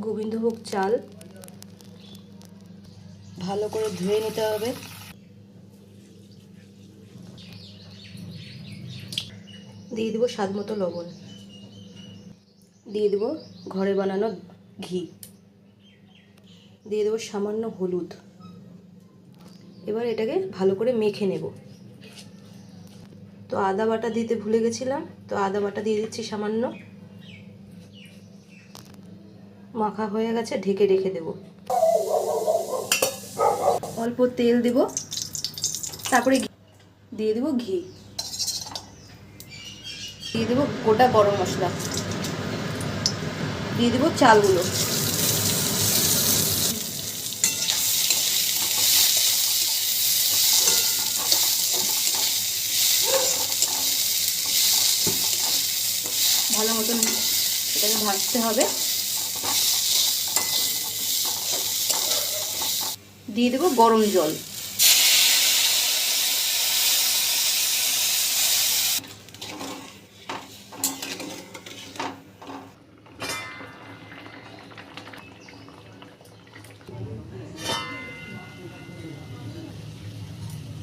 গোবিন্দভোগ চাল। ভালো করে ধুয়ে নিতে হবে। দিয়ে দেবো স্বাদ মতো লবণ। দিয়ে দেবো ঘরে বানানো ঘি। দিয়ে দেবো সামান্য হলুদ। এবার এটাকে ভালো করে মেখে নেব। তো আদা বাটা দিতে ভুলে গেছিলাম। তো আদা বাটা দিয়ে দিচ্ছি সামান্য। মাখা হয়ে গেছে, ঢেকে রেখে দেব। অল্প তেল দেব, তারপরে দিয়ে দেবো ঘি। দিয়ে দেবো গোটা গরম মশলা। দিয়ে দেবো চালগুলো। ভালো মতন এটাকে ভাজতে হবে। দিয়ে দেবো গরম জল।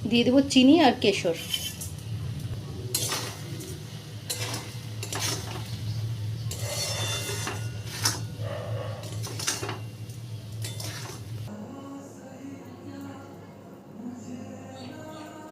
দিয়ে দেবো চিনি আর কেশর।